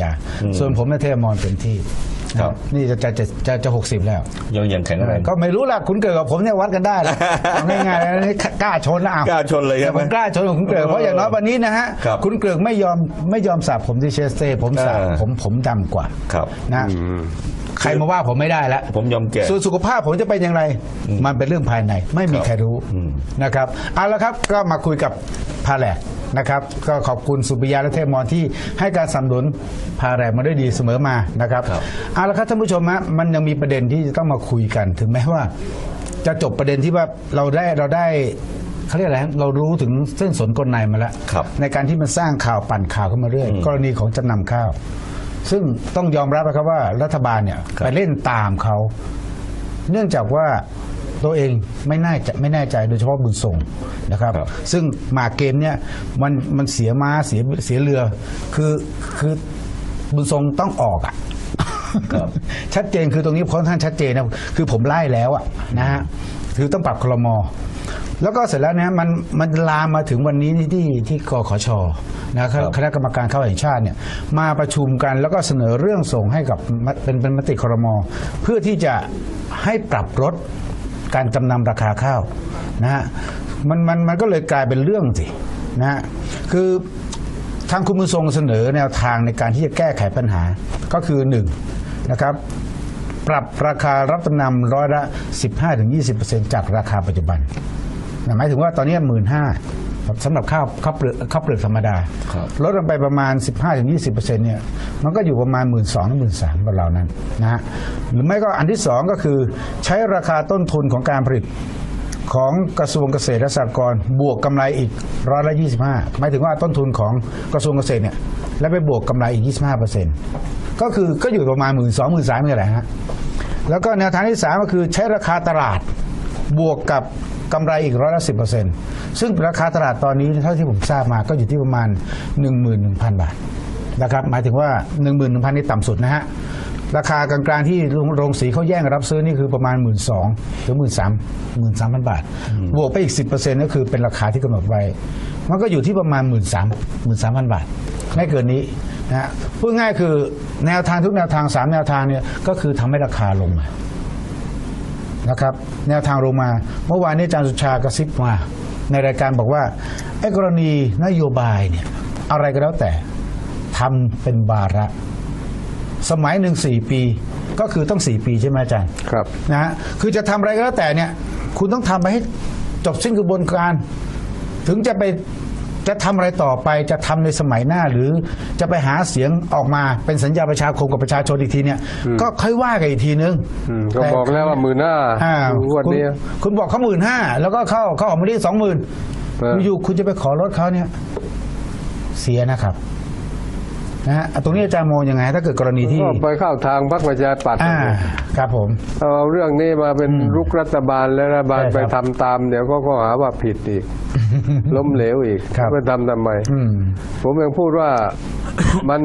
ยา ส่วนผมเนี่ยเทพมอนเต็มที่ครับนี่จะจะจะจะจะหกสิบแล้วยังยังแข็งแรงก็ไม่รู้ล่ะคุณเกิดกับผมเนี่ยวัดกันได้ละเอาง่ายๆนะนี่กล้าชนนะเอากล้าชนเลยใช่ไหมผมกล้าชนกับคุณเกิดเพราะอย่างน้อยวันนี้นะฮะครับคุณเกิดไม่ยอมไม่ยอมสระผมที่เชสเต้ผมสระเออผมผมดำกว่าครับนะใครมาว่าผมไม่ได้แล้วผมยอมแก่ส่วนสุขภาพผมจะเป็นอย่างไร มันเป็นเรื่องภายใน ไม่มีครับใครรู้อืมนะครับเอาละครับก็มาคุยกับพาแหลก นะครับก็ขอบคุณสุปิยาและเทพมรที่ให้การสนับสนุนพาแหลกมาได้ดีเสมอมานะครับครับ เอาละครับท่านผู้ชมฮะมันยังมีประเด็นที่จะต้องมาคุยกัน ถึงแม้ว่า จะจบประเด็นที่ว่าเราได้เราได้เขาเรียกอะไรฮะเรารู้ถึงเส้นสนกลในมาแล้ว ครับ ในการที่มันสร้างข่าวปั่นข่าวขึ้นมาเรื่อยกรณีของจำนำข้าว ซึ่งต้องยอมรับนะครับว่ารัฐบาลเนี่ยครับไปเล่นตามเขา เนื่องจากว่า ตัวเองไม่น่าจะไม่แน่ใจโดยเฉพาะบุญส่งนะครับ ครับ ซึ่งหมากเกมเนี่ยมันมันเสียม้าเสียเสียเรือ คือคือบุญทรงต้องออกอะครับชัดเจนคือตรงนี้ค่อนข้างชัดเจนนะคือผมไล่แล้วอะนะฮะคือต้องปรับคลมอ แล้วก็เสร็จแล้วนะมันมันลามมาถึงวันนี้ที่ที่ที่กขชนะครับคณะกรรมการข้าวแห่งชาติเนี่ยมาประชุมกันแล้วก็เสนอเรื่องส่งให้กับมเป็นเป็นมติครม เพื่อที่จะให้ปรับลด การจำนำราคาข้าวนะฮะมันมันมันก็เลยกลายเป็นเรื่องสินะฮะคือทางคุณบุญทรงเสนอแนวทางในการที่จะแก้ไขปัญหาก็คือหนึ่งนะครับปรับราคารับจำนำร้อยละ 15-20%จากราคาปัจจุบันหมายถึงว่าตอนนี้หมื่นห้า สำหรับข้าวข้าวเปลือกข้าวเปลือกธรรมดา ครับ ลดลงไปประมาณ 15-20%เนี่ยมันก็อยู่ประมาณ 1 2 0 0 0 1 3 0 0 0บนเรานั้นนะฮะหรือไม่ก็อันที่สองก็คือใช้ราคาต้นทุนของการผลิตของกระทรวงเกษตรและสหกรณ์บวกกำไรอีกร้อยละยี่สิบห้าหมายถึงว่าต้นทุนของกระทรวงเกษตรเนี่ยแล้วไปบวกกำไรอีกยี่สิบห้าเปอร์เซ็นต์ก็คือก็อยู่ประมาณหมื่นสองหมื่นสามนี่แหละฮะแล้วก็แนวทางที่สามก็คือใช้ราคาตลาดบวกกับ กำไรอีกร้อยละสิบเปอร์เซ็นต์ซึ่งราคาตลาดตอนนี้เท่าที่ผมทราบมาก็อยู่ที่ประมาณหนึ่งหมื่นหนึ่งพันบาทนะครับหมายถึงว่าหนึ่งหมื่นหนึ่งพันนี่ต่ำสุดนะฮะราคากลางๆที่โรงสีเขาแย่งรับซื้อนี่คือประมาณ 1 2ื่นสองถึงหมื่นสามหมื่นสามพันบาท บวกไปอีก 10%ก็คือเป็นราคาที่กำหนดไว้ มันก็อยู่ที่ประมาณ 1 3 1 3 0 0 0บาทไม่เกินนี้นะฮะพูดง่ายคือแนวทางทุกแนวทาง 3 แนวทางเนี่ยก็คือทำให้ราคาลงมา นะครับแนวทางลงมา เมื่อวานนี้อาจารย์สุชากระซิบมา ในรายการบอกว่าไอ้กรณีนโยบายเนี่ยอะไรก็แล้วแต่ทำเป็นบาระ สมัยหนึ่งสี่ปีก็คือต้องสี่ปีใช่ไหมอาจารย์ครับนะฮะคือจะทำอะไรก็แล้วแต่เนี่ย คุณต้องทำไปให้จบสิ้นกระบวนการ ถึงจะไป จะทำอะไรต่อไปจะทำในสมัยหน้าหรือจะไปหาเสียงออกมาเป็นสัญญาประชาคมกับประชาชนอีกทีเนี่ย ก็ค่อยว่ากันอีกทีนึงอืมก็บอกแล้วว่าหมื่นห้าอ่าวันคุณนี้คุณบอกเขาหมื่นห้าแล้วก็เข้าเข้าออกมาที่สองหมื่นเอออยู่ๆคุณจะไปขอลดเขาเนี่ย เสียนะครับนะฮะตรงนี้อาจารย์มองยังไง ถ้าเกิดกรณีที่ก็ไปเข้าทางพรรคประชาธิปัตย์อ่า ครับผม เอาเรื่องนี้มาเป็นรุกรัฐบาลแล้วรัฐบาลใช่ครับไปทำตาม เดี๋ยวก็ก็หาว่าผิดอีก ล้มเหลวอีกครับ ไปทำทำไม อืม ผมยังพูดว่า มัน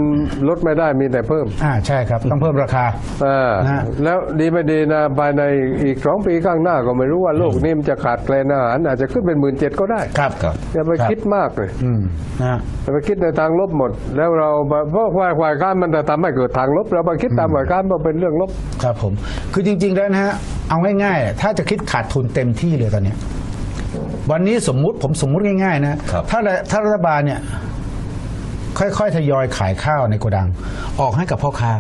ลดไม่ได้มีแต่เพิ่มอ่าใช่ครับ ต้องเพิ่มราคา อ่านะฮะแล้วดีไม่ดีนะภายในอีกสองปีข้างหน้าก็ไม่รู้ว่าโลกนี้มันจะขาดแคลนอาหารอาจจะขึ้นเป็นหมื่นเจ็ดก็ได้ครับครับอย่าไปครับคิดมากเลยอืมนะฮะ อย่าไปคิดในทางลบหมด แล้วเราเพราะฝ่ายฝ่ายค้านมันจะทำให้เกิดทางลบเราไปคิดตามฝ่ายค้านว่าเป็นเรื่องลบ ครับผมคือจริง ๆ แล้วนะฮะเอาง่ายๆ ถ้าจะคิดขาดทุนเต็มที่เลยตอนเนี้ยวันนี้สมมุติผมสมมุติง่ายๆนะครับ ถ้าถ้ารัฐบาลเนี่ย ค่อยๆทยอยขายข้าวในโกดัง ออกให้กับพ่อค้า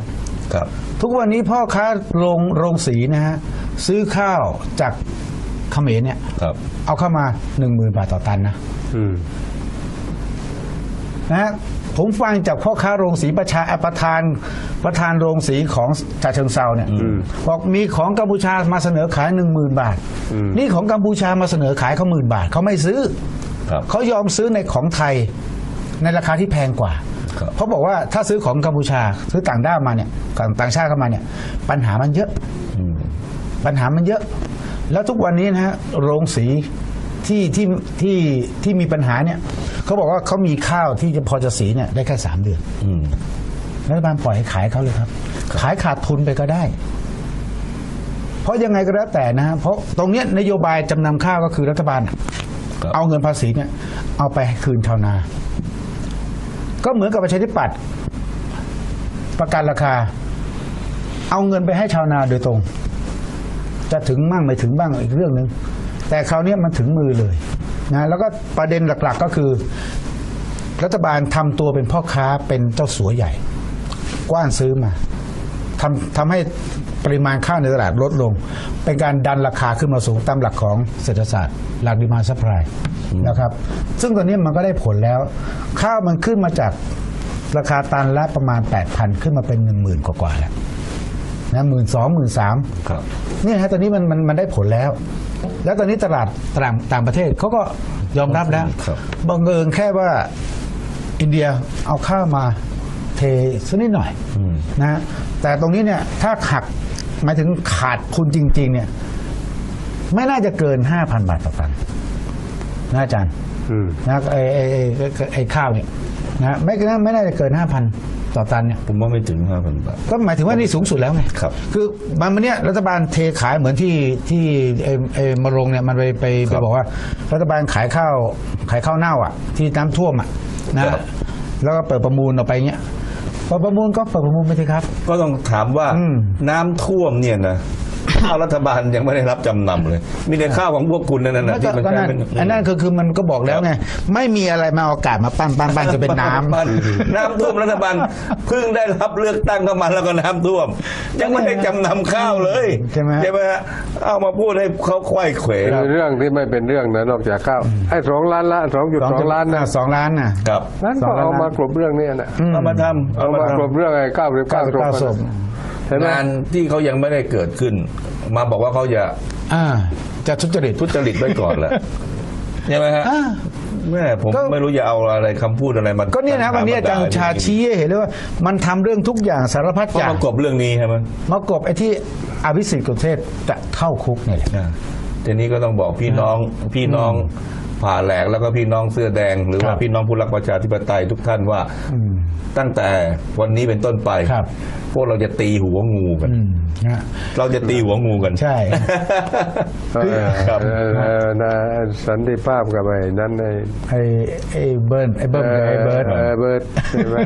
ครับ ทุกวันนี้พ่อค้าโรงโรงสีนะฮะซื้อข้าวจากเขมรเนี่ยครับ เอาเข้ามาหนึ่งหมื่นบาทต่อตันนะอืม นะฮะผมฟังจากพ่อค้าโรงสีประชาประธานประธานโรงสีของจ่าเชิงเซาเนี่ยบอกมีของกัมพูชามาเสนอขายหนึ่งหมื่นบาท อืมนี่ของกัมพูชามาเสนอขายเขาหมื่นบาทเขาไม่ซื้อ ครับ เขายอมซื้อในของไทย ในราคาที่แพงกว่า ครับ เพราะบอกว่าถ้าซื้อของกัมพูชาซื้อต่างด้าวมาเนี่ยต่างชาติเข้ามาเนี่ย ปัญหามันเยอะ อืม ปัญหามันเยอะ แล้วทุกวันนี้นะฮะโรงสีที่ที่ที่ที่มีปัญหาเนี่ยเขาบอกว่าเขามีข้าวที่จะพอจะสีเนี่ยได้แค่สามเดือนอืม รัฐบาลปล่อยให้ขายเขาเลยครับ ขายขาดทุนไปก็ได้ เพราะยังไงก็แล้วแต่นะฮะเพราะตรงเนี้ยนโยบายจำนำข้าวก็คือรัฐบาล ครับ เอาเงินภาษีเนี่ยเอาไปคืนชาวนา ก็เหมือนกับประชาธิปัตย์ประกันราคา เอาเงินไปให้ชาวนาโดยตรง จะถึงบ้างไม่ถึงบ้างอีกเรื่องหนึ่งแต่คราวนี้มันถึงมือเลยนะแล้วก็ประเด็นหลักๆก็คือ รัฐบาลทำตัวเป็นพ่อค้าเป็นเจ้าสัวใหญ่ กว้านซื้อมา ทำทำให้ปริมาณข้าวในตลาดลดลง เป็นการดันราคาขึ้นมาสูงตามหลักของเศรษฐศาสตร์ หลักดีมาซัพพลายนะครับ ซึ่งตอนนี้มันก็ได้ผลแล้ว ข้าวมันขึ้นมาจากราคาตันละประมาณ 8,000 ขึ้นมาเป็น 1 0,000 กว่าๆแล้วนะหมื่นสองหมื่นสามครับเนี่ยฮะตอนนี้มันมันมันได้ผลแล้ว แล้วตอนนี้ตลาดต่างต่างประเทศเขาก็ยอมรับแล้วครับบังเอิญแค่ว่าอินเดียเอาข้าวมา เทสักนิดหน่อยอืมนะฮะแต่ตรงนี้เนี่ยถ้าหักหมายถึงขาดทุนจริง ๆ เนี่ย ไม่น่าจะเกิน 5,000 บาทต่อตันนะอาจารย์อืมนะไอ้ไอ้ไอ้ไอ้ไอ้ข้าวเนี่ยนะไม่น่าไม่น่าจะเกิน 5,000 ต่อตันเนี่ยผมว่าไม่ถึงห้าพันบาท ก็หมายถึงว่านี่สูงสุดแล้วไงครับ คือมันวันเนี้ยรัฐบาลเทขายเหมือนที่ที่ไอ้ไอ้มารงเนี่ยมันไปไปไปบอกว่า รัฐบาลขายข้าวขายข้าวเน่าอะ ที่น้ำท่วมอะนะครับแล้วก็เปิดประมูลออกไปเงี้ย พอประมูลก็เปิดประมูลไปสิครับ ก็ต้องถามว่าอืม น้ำท่วมเนี่ยนะ ข้าวรัฐบาลยังไม่ได้รับจำนำเลย มีแต่ข้าวของพวกคุณนั่นแล้นะวที่ก็มันก็ใช้นั่นเป็นอันนั้นคือคือมันก็บอกแล้วไงไม่มีอะไรมาเอาอากาศมาปั้นปั้นปั้นจะเป็นน้ำบ้าน้ำท่วมรัฐบาลเพิ่งได้รับเลือกตั้งเข้ามาแล้วก็น้ำท่วม ยังไม่ได้จำนำข้าวเลยใช่ไหมใช่ไหมฮะเอามาพูดให้เขาควายเขวเรื่องที่ไม่เป็นเรื่องนะนอกจากข้าวไอ้สองล้านละสองจุดสองล้านนะสองล้านน่ะ ครับนั่นสอก็งล้าน เอามากลบเรื่องเนี้นะเอามาทำเอาเอามามากลบทำเรื่องไอ้เก้าหรือเก้าเก้าสิบเก้าศพ เห็นไหมงานที่เขายังไม่ได้เกิดขึ้น มาบอกว่าเขาจะอ่าจะทุจริตทุจริตไว้ก่อนแหละใช่ไหมฮะอ่า แม่ผมก็ ไม่รู้จะเอาอะไรคำพูดอะไรมาก็เนี่ยนะวันนี้อาจารย์ชาชี้ให้เห็นเลยว่ามันทำเรื่องทุกอย่างสารพัดเขาอย่าง มากบเรื่องนี้ใช่ไหมมากบไอ้ที่อภิสิทธิ์กุเทศจะเข้าคุกเนี่ยแหละ อ่าทีนี้ก็ต้องบอกพี่น้องพี่น้อง ผ่าแหลกแล้วก็พี่น้องเสื้อแดง หรือคว่ารับพี่น้องผู้รักประชาธิปไตยทุกท่านว่าอืมตั้งแต่วันนี้เป็นต้นไปครับพวกเราจะตีหัวงูกันอืมนะเราจะตีหัวงูกันใช่เออครับเออเออนะสันติภาพกับไอ้นั้นไอ้ไอ้ไอ้เบิร์นไอ้เบิ้มกับไอ้เบิร์ดเออเบิร์ดใช่ไหม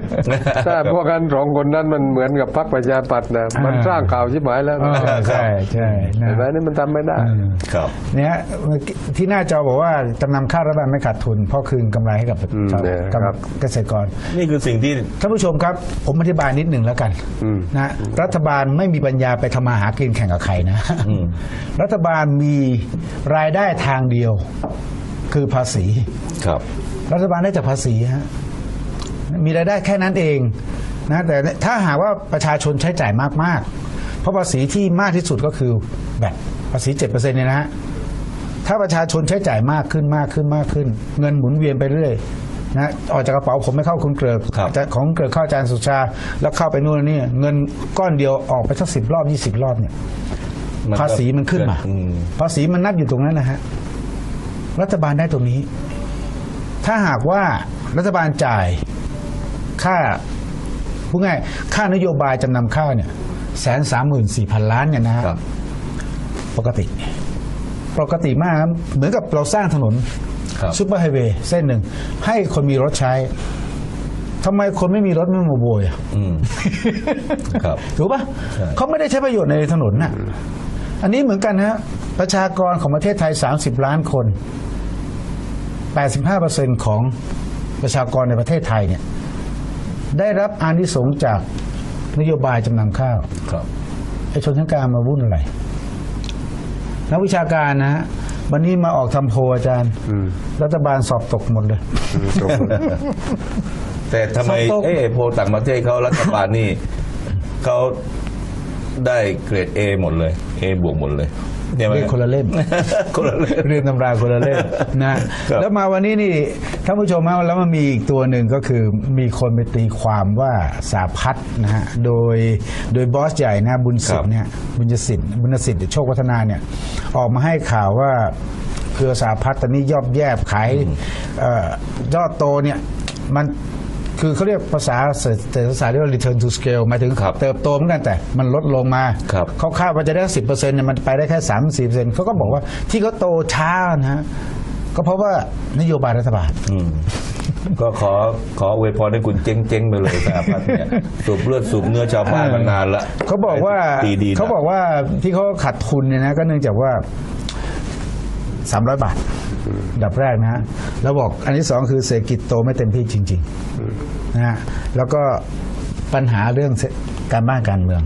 ถ้าพวกกันสองคนนั้นมันเหมือนกับพรรคประชาปัตย์นะมันสร้างข่าวชิบหายแล้วเออใช่ใช่นะเห็นไหมนี่มันทำไม่ได้อืมครับเนี่ยที่หน้าจอบอกว่าจำนำข้าวรัฐบาลไม่ขาดทุน เพราะคืนกำไรให้กับอืมชาวเนี่ยกับครับ เกษตรกร นี่คือสิ่งที่ ท่านผู้ชมครับ ผมอธิบายนิดหนึ่งแล้วกันอืม นะรัฐบาลไม่มีปัญญาไปทำมาหากินแข่งกับใครนะอืมรัฐบาลมีรายได้ทางเดียว คือภาษี ครับ รัฐบาลได้จากภาษีฮะมีรายได้แค่นั้นเองนะแต่ถ้าหากว่าประชาชนใช้จ่ายมาก ๆ เพราะภาษีที่มากที่สุดก็คือแบตภาษีเจ็ดเปอร์เซ็นต์เนี่ยนะฮะ ถ้าประชาชนใช้จ่ายมากขึ้นมากขึ้นมากขึ้น เงินหมุนเวียนไปเรื่อยนะออกจากกระเป๋าผมไม่เข้าคุณเกลือกครับจะของเกลือกเข้าอาจารย์สุชา แล้วเข้าไปนู่นนี่เงินก้อนเดียวออกไปสักสิบรอบยี่สิบรอบเนี่ยนก็ภาษีมันขึ้นมาอืมภาษีมันนับอยู่ตรงนั้นนะฮะรัฐบาลได้ตรงนี้ ถ้าหากว่ารัฐบาลจ่ายค่าพูดง่ายค่านโยบายจำนำข้าวเนี่ยแสนสามหมื่นสี่พันล้านเนี่ยนะฮะครับปกติ ปกติมากครับเหมือนกับเราสร้างถนนครับ ซุปเปอร์ไฮเวย์เส้นหนึ่ง ให้คนมีรถใช้ทำไมคนไม่มีรถไม่มาโวยอะอืม ครับ ถูกปะใช่เขาไม่ได้ใช้ประโยชน์ในถนนน่ะ อันนี้เหมือนกันฮะประชากรของประเทศไทย 30 ล้านคน 85%ของประชากรในประเทศไทยเนี่ยได้รับอานิสงส์จากนโยบายจำนำข้าวครับ ไอ้ชนชั้นกลางมาวุ่นอะไร นักวิชาการนะฮะวันนี้มาออกทำโพลอาจารย์ อืมรัฐบาลสอบตกหมดเลย อืมจบแล้วแต่ทำไม สอบตก เอ๊ะโพลต่างประเทศเขารัฐบาลนี่เขาได้เกรด A หมดเลย A บวกหมดเลยใช่ไหม เรียกคนละเล่มคนละเล่มเรียนตำราคนละเล่มนะครับแล้วมาวันนี้นี่ท่านผู้ชมฮะแล้วมันมีอีกตัวหนึ่งก็คือมีคนไปตีความว่าสาพัฒน์นะฮะโดยโดยบอสใหญ่นะบุญสิทธิ์เนี่ยบุญสิทธิ์บุญสิทธิ์โชควัฒนาเนี่ยออกมาให้ข่าวว่าเครือสาพัฒน์ตอนนี้ยอบแยบขายเอ่อยอดโตเนี่ยมัน คือเขาเรียกภาษาเศรษฐศาสตร์เรียกว่า return to scale หมายถึงครับเติบโตเหมือนกันแต่มันลดลงมา ครับเขาคาดว่าจะได้สิบเปอร์เซ็นต์เนี่ยมันไปได้แค่สามสี่เปอร์เซ็นต์เขาก็บอกว่าที่เขาโตช้านะฮะก็เพราะว่านโยบายรัฐบาล อืมก็ขอขออวยพรให้คุณเจ๊งเจ๊งๆไปเลยสหพัฒน์เนี่ยสูบเลือดสูบเนื้อชาวบ้านมานานละเขาบอกว่าปีดีนะ เขาบอกว่าที่เขาขาดทุนเนี่ยนะก็เนื่องจากว่า สามร้อยบาทอันดับแรกนะฮะแล้วบอกอันที่สองคือเศรษฐกิจโตไม่เต็มที่จริงๆนะฮะแล้วก็ปัญหาเรื่องเศรษฐการบ้านการเมือง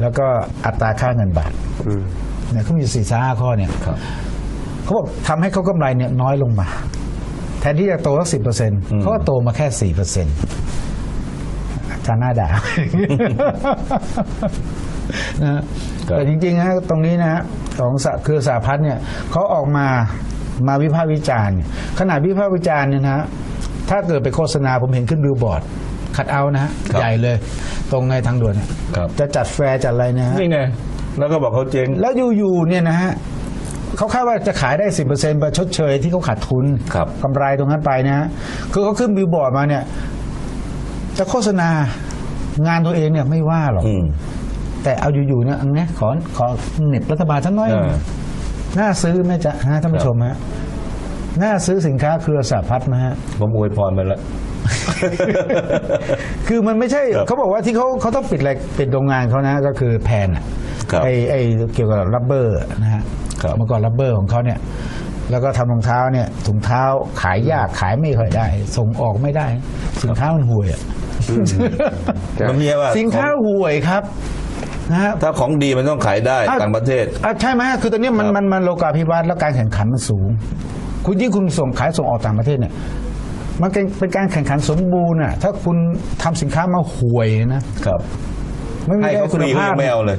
แล้วก็อัตราค่าเงินบาทอืมเนี่ยเขามีสี่ห้าข้อเนี่ยครับเขาบอกทำให้เขากำไรเนี่ยน้อยลงมา แทนที่จะโตสักสิบเปอร์เซ็นต์อืมเขาก็โตมาแค่สี่เปอร์เซ็นต์อาจารย์หน้าด่า นะฮะแต่จริงๆนะตรงนี้นะฮะของสะคือสาพัฒน์เนี่ยเขาออกมามาวิพากษ์วิจารณ์เนี่ยขนาดวิพากษ์วิจารณ์เนี่ยนะฮะถ้าเกิดไปโฆษณาผมเห็นขึ้นบิลบอร์ดคัดเอาท์นะฮะครับ ใหญ่เลย ตรงในทางด่วนเนี่ยครับจะจัดแฟร์จัดอะไรเนะฮะ นี่ไงแล้วก็บอกเขาเจ๊ง แล้วอยู่ๆเนี่ยนะฮะเขาคาดว่าจะขายได้สิบเปอร์เซ็นต์ไปชดเชยที่เขาขาดทุนครับ กำไรตรงนั้นไปนะฮะคือเขาขึ้นบิลบอร์ดมาเนี่ย จะโฆษณางานตัวเองเนี่ยไม่ว่าหรอก อืม แต่เอาอยู่ๆเนี่ยอันเนี้ยขอขอเหน็บรัฐบาลท่านน้อย เออ น่าซื้อไหมจ๊ะฮะท่านผู้ชมฮะน่าซื้อสินค้าเครือสาพัฒน์ไหมฮะ ผมอวยพรไปแล้ว คือมันไม่ใช่ครับเขาบอกว่าที่เขาเขาต้องปิดอะไรปิดโรงงานเขานะก็คือแพนอะครับไอไอเกี่ยวกับรับเบอร์นะฮะครับเมื่อก่อนรับเบอร์ของเขาเนี่ย แล้วก็ทำรองเท้าเนี่ยถุงเท้าขายยากขายไม่ค่อยได้ ส่งออกไม่ได้ สินค้ามันห่วยอะมันมีว่า สินค้าห่วยครับ นะฮะถ้าของดีมันต้องขายได้อ้าวต่างประเทศ อะใช่ไหมคือตอนนี้มันครับมันมันโลกาภิวัตน์แล้วการแข่งขันมันสูง คุณยิ่งคุณส่งขายส่งออกต่างประเทศเนี่ย มันเป็นเป็นการแข่งขันสมบูรณ์อะถ้าคุณทำสินค้ามาห่วยนะครับ ไม่มีให้เขาฟคุณรีเขาภาพยังไม่เอาเลย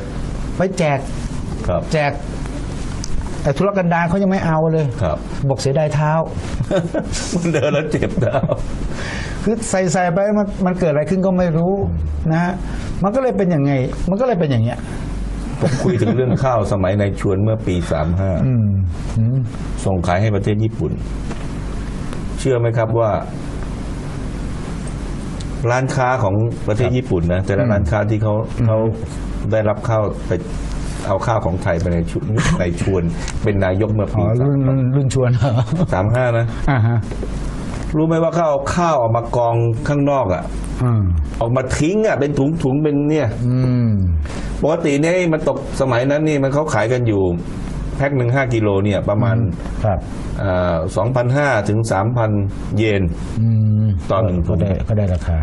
ไปแจกครับ แจก แต่ธุรกันดารเขายังไม่เอาเลยครับ บอกเสียดายเท้า มันเดินแล้วเจ็บเท้าคือใส่ใส่ไปมันมันเกิดอะไรขึ้นก็ไม่รู้นะฮะมันก็เลยเป็นอย่างไง มันก็เลยเป็นอย่างเงี้ยผมคุยถึงเรื่องข้าวสมัยในชวนเมื่อปีสามห้าอืมอืมส่งขายให้ประเทศญี่ปุ่น เชื่อไหมครับว่า ร้านค้าของประเทศญี่ปุ่นนะแต่ละร้านค้าที่เขาเขาได้รับข้าวไป เอาข้าวของไทยไปในชุดในชวน เป็นนายกเมื่ออ๋ปีอรุ่นรุ่นรุ่นชวนเหรอสามห้านะ อ่าฮะรู้ไหมว่าเขาเอาข้าวออกมากองข้างนอกอะ่ะ อืมออกมาทิ้งอะ่ะเป็นถุงถุงๆเป็นเนี่ยอืมปกติเนี่ยมันตกสมัยนั้นนี่มันเขาขายกันอยู่ แพ็คหนึ่งห้ากิโลเนี่ยประมาณครับสองพันห้าถึงสามพันเยนอืมตอนหนึ่งถุก็ง ได้ก็ได้ราคา